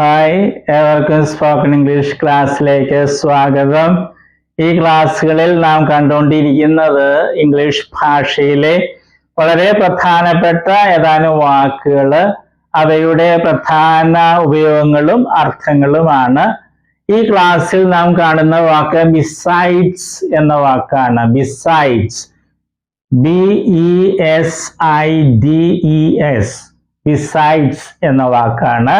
Hi ഏവർക്കും spoken English ക്ലാസ്സിലേക്ക് സ്വാഗതം. ഈ ക്ലാസ്സുകളിൽ നാം കണ്ടുകൊണ്ടിരിക്കുന്നത് ഇംഗ്ലീഷ് ഭാഷയിലെ വളരെ പ്രധാനപ്പെട്ട ഏതാനും വാക്കുകൾ അവയുടെ പ്രധാന ഉപയോഗങ്ങളും അർത്ഥങ്ങളുമാണ്. ഈ ക്ലാസ്സിൽ നാം കാണുന്ന വാക്ക് ബിസൈഡ്സ് എന്ന വാക്കാണ്. Besides B E S I D E S besides എന്ന വാക്കാണ്.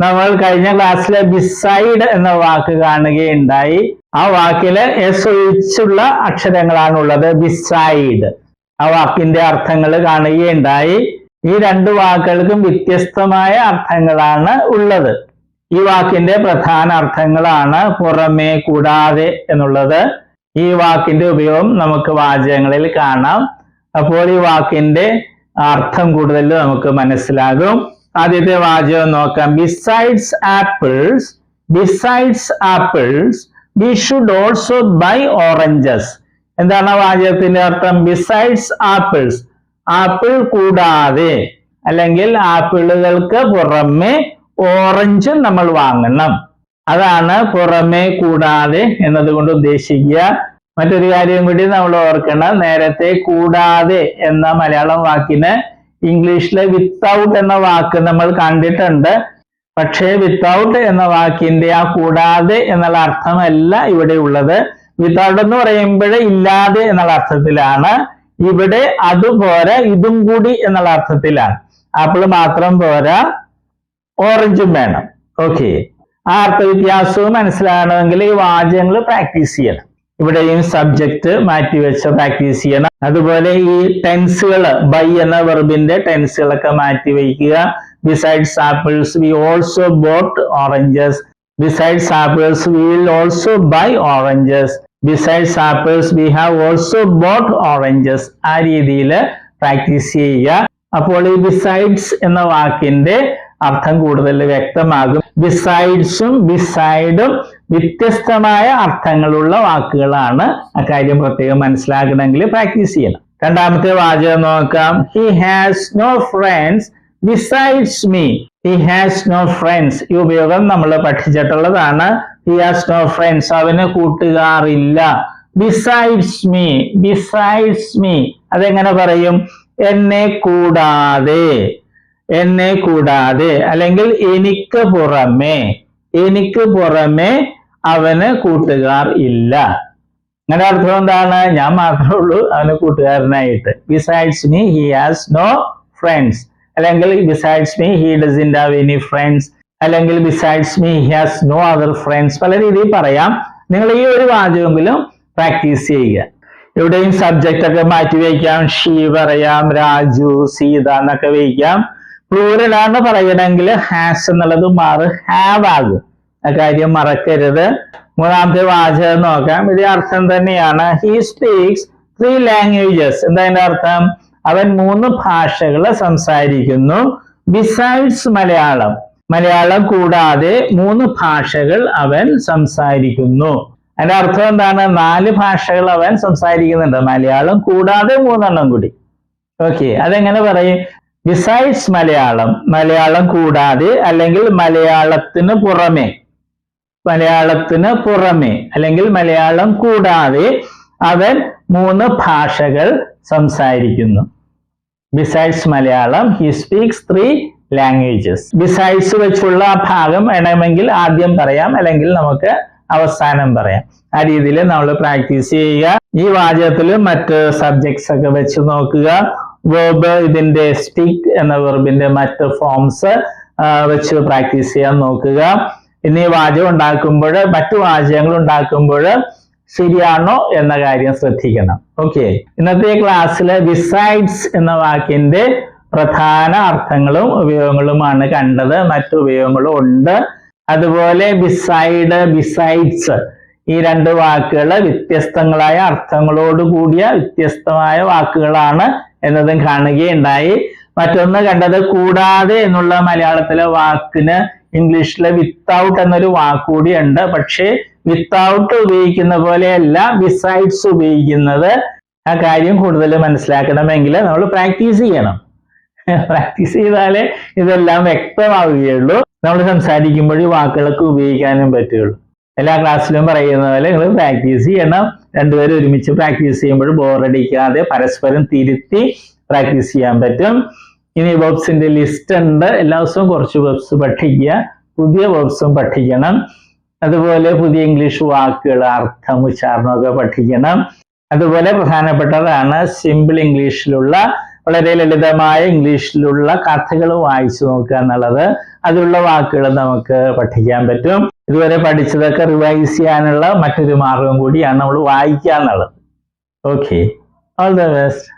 നമ്മൾ കഴിഞ്ഞ ക്ലാസ്സിലെ ബിസൈഡ് എന്ന വാക്ക് കാണുകയുണ്ടായി. ആ വാക്കിൽ എസ് ഒഴിച്ചുള്ള അക്ഷരങ്ങളാണ് ഉള്ളത് ബിസൈഡ്. ആ വാക്കിന്റെ അർത്ഥങ്ങൾ കാണുകയുണ്ടായി. ഈ രണ്ട് വാക്കുകൾക്കും വ്യത്യസ്തമായ അർത്ഥങ്ങളാണ് ഉള്ളത്. ഈ വാക്കിന്റെ പ്രധാന അർത്ഥങ്ങളാണ് പുറമേ കൂടാതെ എന്നുള്ളത്. ഈ വാക്കിന്റെ ഉപയോഗം നമുക്ക് വാചകങ്ങളിൽ കാണാം. അപ്പോൾ ഈ വാക്കിന്റെ അർത്ഥം കൂടുതൽ നമുക്ക് മനസ്സിലാകും. ആദ്യത്തെ വാചകം നോക്കാം. Besides apples besides apples we should also buy oranges എന്താണ് വാചകത്തിന്റെ അർത്ഥം? ബിസൈഡ്സ് ആപ്പിൾസ് ആപ്പിൾ കൂടാതെ അല്ലെങ്കിൽ ആപ്പിളുകൾക്ക് പുറമെ ഓറഞ്ചും നമ്മൾ വാങ്ങണം. അതാണ് പുറമെ കൂടാതെ എന്നതുകൊണ്ട് ഉദ്ദേശിക്കുക. മറ്റൊരു കാര്യം കൂടി നമ്മൾ ഓർക്കണം. നേരത്തെ കൂടാതെ എന്ന മലയാളം വാക്കിന് ഇംഗ്ലീഷിലെ വിത്തൗട്ട് എന്ന വാക്ക് നമ്മൾ കണ്ടിട്ടുണ്ട്. പക്ഷേ വിത്തൗട്ട് എന്ന വാക്കിന്റെ ആ കൂടാതെ എന്നുള്ള അർത്ഥമല്ല ഇവിടെ ഉള്ളത്. വിത്തൗട്ട് എന്ന് പറയുമ്പോൾ ഇല്ലാതെ എന്നുള്ള അർത്ഥത്തിലാണ്. ഇവിടെ അതുപോലെ ഇതും കൂടി എന്നുള്ള അർത്ഥത്തിലാണ്. ആപ്പിൾ മാത്രം പോരാ ഓറഞ്ചും വേണം. ഓക്കെ ആ അർത്ഥവ്യത്യാസവും മനസ്സിലാകണമെങ്കിൽ ഈ വാചകങ്ങൾ പ്രാക്ടീസ് ചെയ്യണം. ഇവിടെയും സബ്ജക്റ്റ് മാറ്റിവെച്ച് പ്രാക്ടീസ് ചെയ്യണം. അതുപോലെ ഈ ടെൻസുകൾ ബൈ എന്ന വെർബിന്റെ ടെൻസുകളൊക്കെ മാറ്റി വയ്ക്കുക besides apples we also bought oranges besides apples we will also buy oranges besides apples we have also bought oranges ആ രീതിയിൽ പ്രാക്ടീസ് ചെയ്യുക. അപ്പോൾ ഈ ബിസൈഡ്സ് എന്ന വാക്കിന്റെ അർത്ഥം കൂടുതൽ വ്യക്തമാകും. ബിസൈഡ്സും ബിസൈഡും വ്യത്യസ്തമായ അർത്ഥങ്ങളുള്ള വാക്കുകളാണ് അക്കാര്യം പ്രത്യേകം മനസ്സിലാക്കണമെങ്കിൽ പ്രാക്ടീസ് ചെയ്യണം. രണ്ടാമത്തെ വാചകം നോക്കാം. He has no friends besides me he has no friends ഈ ഉപയോഗം നമ്മൾ പഠിച്ചിട്ടുള്ളതാണ്. ഹി ഹാസ് നോ ഫ്രണ്ട്സ് അവന് കൂട്ടുകാറില്ല ബിസൈഡ്സ് മീ ബിസൈഡ്സ് മീ അതെങ്ങനെ പറയും? എന്നെ കൂടാതെ. എന്നെ കൂടാതെ. അല്ലെങ്കിൽ എനിക്ക് പുറമേ. എനിക്ക് പുറമെ അവന് കൂട്ടുകാർ ഇല്ല. അങ്ങനെ അർത്ഥം എന്താണ്? ഞാൻ മാത്രമേ ഉള്ളൂ അവന് കൂട്ടുകാരനായിട്ട്. Besides me he has no friends അല്ലെങ്കിൽ besides me he doesn't have any friends അല്ലെങ്കിൽ besides me he has no other friends പല രീതിയിൽ പറയാം. നിങ്ങൾ ഈ ഒരു വാചകമെങ്കിലും പ്രാക്ടീസ് ചെയ്യുക. എവിടെയും സബ്ജക്റ്റ് ഒക്കെ മാറ്റി വയ്ക്കാം. ഷീ പറയാം രാജു സീത എന്നൊക്കെ വയ്ക്കാം. പ്ലൂരലാണ് പറയണമെങ്കിൽ ഹാസ് എന്നുള്ളത് മാറ് ഹാവ് ആകും. കാര്യം മറക്കരുത്. മൂന്നാമത്തെ വാചകം നോക്കാം. ഇത് അർത്ഥം തന്നെയാണ്. ഹി സ്പീക്സ് ത്രീ ലാംഗ്വേജസ് എന്താ അതിന്റെ അർത്ഥം? അവൻ മൂന്ന് ഭാഷകൾ സംസാരിക്കുന്നു. ബിസൈഡ്സ് മലയാളം. മലയാളം കൂടാതെ മൂന്ന് ഭാഷകൾ അവൻ സംസാരിക്കുന്നു. അതിന്റെ അർത്ഥം എന്താണ്? നാല് ഭാഷകൾ അവൻ സംസാരിക്കുന്നുണ്ട്. മലയാളം കൂടാതെ മൂന്നെണ്ണം കൂടി. ഓക്കെ അതെങ്ങനെ പറയും? ബിസൈഡ്സ് മലയാളം. മലയാളം കൂടാതെ അല്ലെങ്കിൽ മലയാളത്തിന് പുറമെ. മലയാളത്തിന് പുറമെ അല്ലെങ്കിൽ മലയാളം കൂടാതെ അവൻ മൂന്ന് ഭാഷകൾ സംസാരിക്കുന്നു. Besides Malayalam he speaks three languages besides വെച്ചുള്ള ആ ഭാഗം വേണമെങ്കിൽ ആദ്യം പറയാം അല്ലെങ്കിൽ നമുക്ക് അവസാനം പറയാം. ആ രീതിയിൽ നമ്മൾ പ്രാക്ടീസ് ചെയ്യുക. ഈ വാചകത്തിൽ മറ്റ് സബ്ജക്ട്സ് ഒക്കെ വെച്ച് നോക്കുക. വേർബ് ഇതിന്റെ സ്പീക്ക് എന്ന വെർബിന്റെ മറ്റ് ഫോംസ് വെച്ച് പ്രാക്ടീസ് ചെയ്യാൻ നോക്കുക. ഇനി വാചകം ഉണ്ടാക്കുമ്പോൾ മറ്റു വാചകങ്ങൾ ഉണ്ടാക്കുമ്പോൾ ശരിയാണോ എന്ന കാര്യം ശ്രദ്ധിക്കണം. ഓക്കെ ഇന്നത്തെ ക്ലാസ്സിലെ ബിസൈഡ്സ് എന്ന വാക്കിന്റെ പ്രധാന അർത്ഥങ്ങളും ഉപയോഗങ്ങളുമാണ് കണ്ടത്. മറ്റു ഉപയോഗങ്ങളും ഉണ്ട്. അതുപോലെ ബിസൈഡ് ബിസൈഡ്സ് ഈ രണ്ട് വാക്കുകൾ വ്യത്യസ്തങ്ങളായ അർത്ഥങ്ങളോട് കൂടിയ വ്യത്യസ്തമായ വാക്കുകളാണ് എന്നതും കാണുകയുണ്ടായി. മറ്റൊന്ന് കണ്ടത് കൂടാതെ എന്നുള്ള മലയാളത്തിലെ വാക്കിന് ഇംഗ്ലീഷിലെ വിത്തൗട്ട് എന്നൊരു വാക്കുകൂടിയുണ്ട്. പക്ഷേ വിത്തൗട്ട് ഉപയോഗിക്കുന്ന പോലെയല്ല ബിസൈഡ്സ് ഉപയോഗിക്കുന്നത്. ആ കാര്യം കൂടുതൽ മനസ്സിലാക്കണമെങ്കിൽ നമ്മൾ പ്രാക്ടീസ് ചെയ്യണം. പ്രാക്ടീസ് ചെയ്താലേ ഇതെല്ലാം വ്യക്തമാവുകയുള്ളൂ. നമ്മൾ സംസാരിക്കുമ്പോൾ വാക്കുകളൊക്കെ ഉപയോഗിക്കാനും പറ്റുള്ളൂ എല്ലാ ക്ലാസ്സിലും പറയുന്ന പോലെ നിങ്ങൾ പ്രാക്ടീസ് ചെയ്യണം. രണ്ടുപേരും ഒരുമിച്ച് പ്രാക്ടീസ് ചെയ്യുമ്പോൾ ബോറടിക്കാതെ പരസ്പരം തിരുത്തി പ്രാക്ടീസ് ചെയ്യാൻ പറ്റും. ഇനി വെബ്സിന്റെ ലിസ്റ്റ് ഉണ്ട്. എല്ലാ ദിവസവും കുറച്ച് വെബ്സ് പഠിക്കുക. പുതിയ വെബ്സും പഠിക്കണം. അതുപോലെ പുതിയ ഇംഗ്ലീഷ് വാക്കുകൾ അർത്ഥം ഉച്ചാരണമൊക്കെ പഠിക്കണം. അതുപോലെ പ്രധാനപ്പെട്ടതാണ് സിമ്പിൾ ഇംഗ്ലീഷിലുള്ള വളരെ ലളിതമായ ഇംഗ്ലീഷിലുള്ള കഥകൾ വായിച്ചു നോക്കുക എന്നുള്ളത്. അതിലുള്ള വാക്കുകൾ നമുക്ക് പഠിക്കാൻ പറ്റും. ഇതുവരെ പഠിച്ചതൊക്കെ റിവൈസ് ചെയ്യാനുള്ള മറ്റൊരു മാർഗം കൂടിയാണ് നമ്മൾ വായിക്കുക എന്നുള്ളത്. ഓക്കെ ഓൾ ദ ബെസ്റ്റ്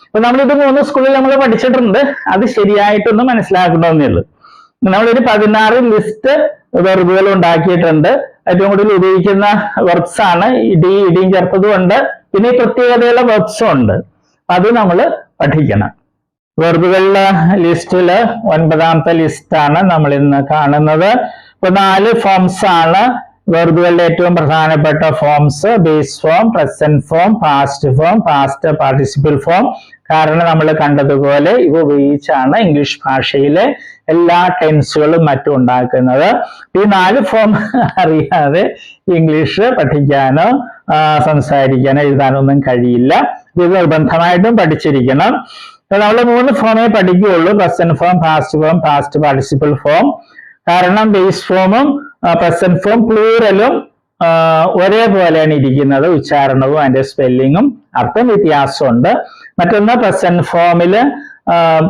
അപ്പൊ നമ്മൾ ഇത് മൂന്ന് സ്കൂളിൽ നമ്മൾ പഠിച്ചിട്ടുണ്ട്. അത് ശരിയായിട്ടൊന്ന് മനസ്സിലാക്കണമെന്നേ ഉള്ളൂ. നമ്മളൊരു പതിനാറ് ലിസ്റ്റ് വെർബുകൾ ഉണ്ടാക്കിയിട്ടുണ്ട്. ഏറ്റവും കൂടുതൽ ഉപയോഗിക്കുന്ന വെർബ്സ് ആണ്. ഇടി ഇടിയും ചേർത്തതും ഉണ്ട്. പിന്നെ ഈ പ്രത്യേകതയുള്ള വെർബ്സും ഉണ്ട്. അത് നമ്മൾ പഠിക്കണം. വെർബുകളുടെ ലിസ്റ്റിൽ ഒൻപതാമത്തെ ലിസ്റ്റാണ് നമ്മൾ ഇന്ന് കാണുന്നത്. ഇപ്പൊ നാല് ഫോംസ് ആണ്. വെർബുകളുടെ ഏറ്റവും പ്രധാനപ്പെട്ട forms base form present form past form past participle form കാരണം നമ്മൾ കണ്ടതുപോലെ ഇവ ഉപയോഗിച്ചാണ് ഇംഗ്ലീഷ് ഭാഷയിലെ എല്ലാ ടെൻസുകളും മറ്റും ഉണ്ടാക്കുന്നത്. ഈ നാല് ഫോം അറിയാതെ ഇംഗ്ലീഷ് പഠിക്കാനോ സംസാരിക്കാനോ എഴുതാനോ ഒന്നും കഴിയില്ല. ഇത് നിർബന്ധമായിട്ടും പഠിച്ചിരിക്കണം. നമ്മൾ മൂന്ന് ഫോമേ പഠിക്കുകയുള്ളൂ. Present form past form past participle form കാരണം ബേസ് ഫോമും പ്രസന്റ് ഫോം പ്ലൂറലും ഒരേപോലെയാണ് ഇരിക്കുന്നത്. ഉച്ചാരണവും അതിന്റെ സ്പെല്ലിങ്ങും അർത്ഥം വ്യത്യാസമുണ്ട്. മറ്റൊന്ന് പ്രസന്റ് ഫോമിൽ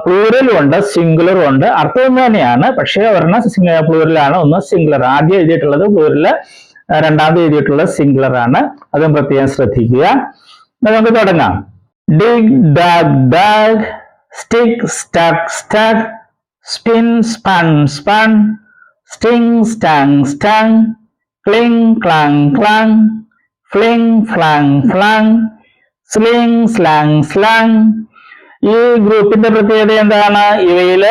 പ്ലൂറലും ഉണ്ട് സിംഗുലറും ഉണ്ട്. അർത്ഥം ഒന്ന് തന്നെയാണ്. പക്ഷേ ഒരെണ്ണം പ്ലൂറലാണ് ഒന്ന് സിംഗുലർ ആദ്യം എഴുതിയിട്ടുള്ളത് പ്ലൂറൽ രണ്ടാമത് എഴുതിയിട്ടുള്ളത് സിംഗുലർ ആണ്. അതും പ്രത്യേകം ശ്രദ്ധിക്കുക. നമുക്ക് തുടങ്ങാം. Dig dug dug stick stuck stuck spin spun spun sting stung stung cling clang, clang. Fling, flang, flang. Sling, slang, slang. ഈ ഗ്രൂപ്പിന്റെ പ്രത്യേകത എന്താണ് ഇവയിൽ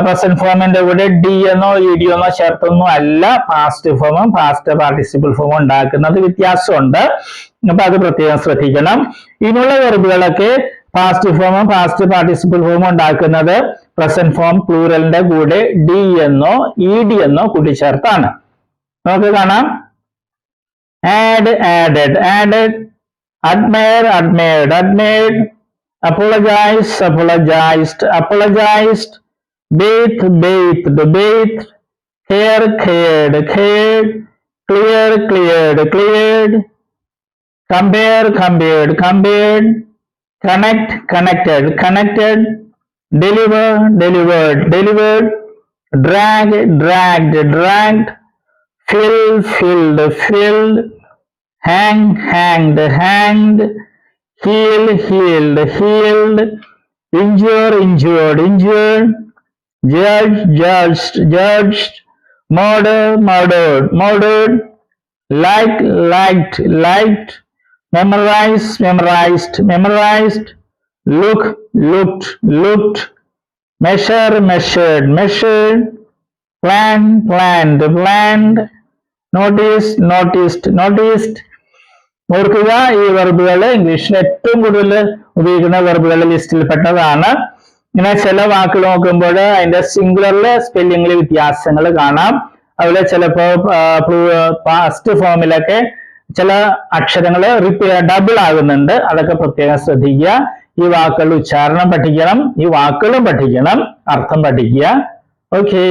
പ്രസന്റ് ഫോമിന്റെ കൂടെ ഡി എന്നോ ഇ ഡി എന്നോ ചേർത്തൊന്നും അല്ല പാസ്റ്റ് ഫോമും പാസ്റ്റ് പാർട്ടിസിപ്പിൾ ഫോമും ഉണ്ടാക്കുന്നത് വ്യത്യാസമുണ്ട് അപ്പൊ അത് പ്രത്യേകം ശ്രദ്ധിക്കണം ഇനിയുള്ള വെർബുകളൊക്കെ പാസ്റ്റ് ഫോമും പാസ്റ്റ് പാർട്ടിസിപ്പിൾ ഫോമും ഉണ്ടാക്കുന്നത് പ്രസന്റ് ഫോം പ്ലൂറലിന്റെ കൂടെ ഡി എന്നോ ഇ ഡി എന്നോ കൂട്ടിച്ചേർത്താണ് നമുക്ക് കാണാം add added added admire admired admired apologize apologized apologized bathe bathed bathed care cared cared clear cleared cleared compare compared compared connect connected connected deliver delivered delivered drag dragged dragged fill filled filled hang, hanged, hanged, heal, healed, healed, injure, injured, injured, judge, judged, judged, murder, murdered, murdered, like, liked, liked, memorize, memorized, memorized, look, looked, looked, measure, measured, measured, plan, planned, planned, notice noticed east ഓർക്കുക ഈ വെർബുകൾ ഇംഗ്ലീഷിൽ ഏറ്റവും കൂടുതൽ ഉപയോഗിക്കുന്ന വെർബുകളുടെ ലിസ്റ്റിൽ പെട്ടതാണ് ഇങ്ങനെ ചില വാക്കുകൾ നോക്കുമ്പോൾ അതിന്റെ സിംഗുലറിലെ സ്പെല്ലിങ്ങിൽ വ്യത്യാസങ്ങൾ കാണാം. അതുപോലെ ചിലപ്പോ പാസ്റ്റ് ഫോമിലൊക്കെ ചില അക്ഷരങ്ങൾ ഡബിൾ ആകുന്നുണ്ട്. അതൊക്കെ പ്രത്യേകം ശ്രദ്ധിക്കുക. ഈ വാക്കുകളുടെ ഉച്ചാരണം പഠിക്കണം. ഈ വാക്കുകളും പഠിക്കണം. അർത്ഥം പഠിക്കുക. ഓക്കേ